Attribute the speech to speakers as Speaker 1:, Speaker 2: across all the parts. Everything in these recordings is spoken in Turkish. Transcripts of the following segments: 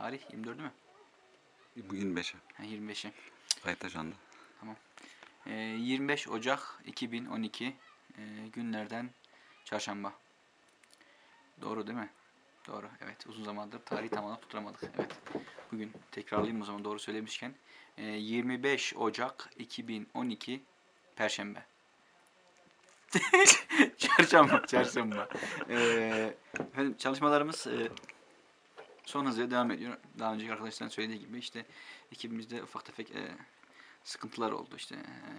Speaker 1: Tarih 24 mü?
Speaker 2: Bu 25'e.
Speaker 1: Ha, 25'i.
Speaker 2: Kayıt ajanda.
Speaker 1: Ee, 25 Ocak 2012 ee, günlerden çarşamba. Doğru değil mi? Doğru. Evet. Uzun zamandır tarihi tamamen tutturamadık. Evet. Bugün tekrarlayayım o zaman doğru söylemişken. Ee, 25 Ocak 2012 Perşembe. çarşamba. Çarşamba. Ee, efendim çalışmalarımız e, son hızıyla devam ediyor. Daha önceki arkadaşların söylediği gibi işte ekibimizde ufak tefek e, sıkıntılar oldu. İşte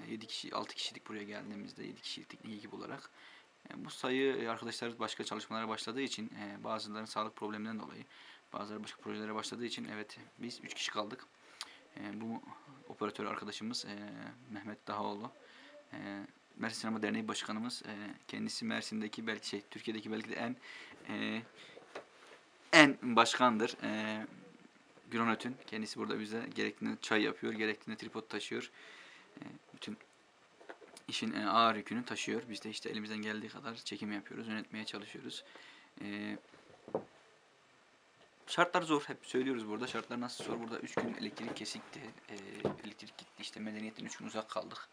Speaker 1: 7 kişi, 6 kişilik buraya geldiğimizde 7 kişilik teknik ekip olarak. E, bu sayı e, arkadaşlar başka çalışmalara başladığı için e, bazılarının sağlık probleminden dolayı bazıları başka projelere başladığı için evet biz 3 kişi kaldık. E, bu operatör arkadaşımız e, Mehmet Dahaoğlu. E, Mersin Sinema Derneği Başkanımız. E, kendisi Mersin'deki belki şey Türkiye'deki belki de en e, en başkandır. E, Güron Ötün. Kendisi burada bize gerektiğinde çay yapıyor, gerektiğinde tripod taşıyor. E, bütün işin e, ağır yükünü taşıyor. Biz de işte elimizden geldiği kadar çekim yapıyoruz, yönetmeye çalışıyoruz. E, şartlar zor. Hep söylüyoruz burada. Şartlar nasıl zor? Burada 3 gün elektrik kesikti. E, elektrik gitti. İşte medeniyetten 3 gün uzak kaldık.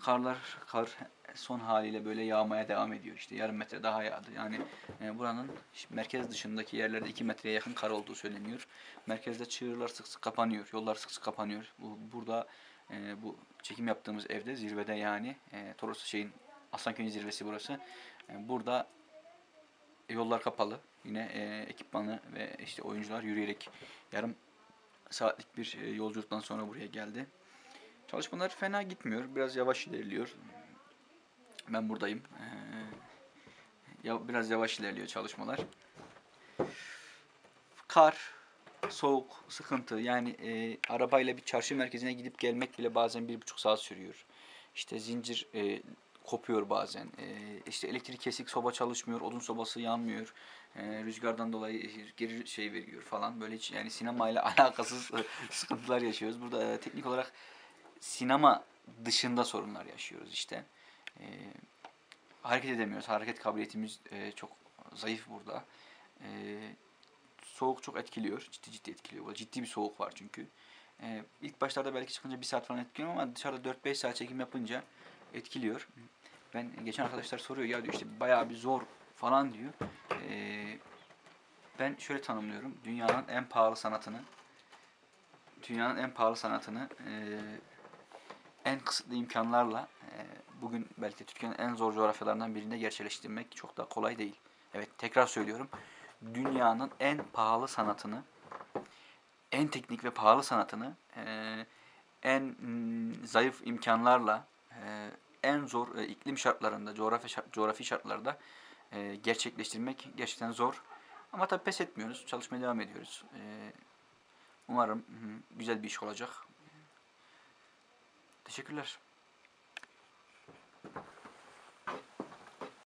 Speaker 1: Karlar, kar son haliyle böyle yağmaya devam ediyor. İşte yarım metre daha yağdı. Yani e, buranın merkez dışındaki yerlerde 2 metreye yakın kar olduğu söyleniyor. Merkezde çığırlar sık sık kapanıyor. Yollar sık sık kapanıyor. Bu, burada e, bu çekim yaptığımız evde zirvede yani e, Toros şeyin Aslanköy'ün zirvesi burası. E, burada yollar kapalı. Yine e, ekipmanı ve işte oyuncular yürüyerek yarım saatlik bir e, yolculuktan sonra buraya geldi. Çalışmalar fena gitmiyor. Biraz yavaş ilerliyor. Ben buradayım. Ee, biraz yavaş ilerliyor çalışmalar. Kar, soğuk, sıkıntı. Yani e, arabayla bir çarşı merkezine gidip gelmek bile bazen bir buçuk saat sürüyor. İşte zincir e, kopuyor bazen. E, işte elektrik kesik, soba çalışmıyor, odun sobası yanmıyor. E, rüzgardan dolayı geri şey veriyor falan. Böyle hiç yani sinemayla alakasız sıkıntılar yaşıyoruz. Burada e, teknik olarak sinema dışında sorunlar yaşıyoruz işte. E, hareket edemiyoruz. Hareket kabiliyetimiz e, çok zayıf burada. E, soğuk çok etkiliyor. Ciddi ciddi etkiliyor. Burada ciddi bir soğuk var çünkü. E, ilk başlarda belki çıkınca bir saat falan etkiliyor ama dışarıda 4-5 saat çekim yapınca etkiliyor. Ben geçen arkadaşlar soruyor ya diyor işte bayağı bir zor falan diyor. E, ben şöyle tanımlıyorum. Dünyanın en pahalı sanatını dünyanın en pahalı sanatını e, en kısıtlı imkanlarla e, bugün belki Türkiye'nin en zor coğrafyalarından birinde gerçekleştirmek çok da kolay değil. Evet tekrar söylüyorum. Dünyanın en pahalı sanatını, en teknik ve pahalı sanatını e, en zayıf imkanlarla, e, en zor e, iklim şartlarında, coğrafi, şart, coğrafi şartlarda e, gerçekleştirmek gerçekten zor. Ama tabii pes etmiyoruz. Çalışmaya devam ediyoruz. E, umarım güzel bir iş olacak. Teşekkürler.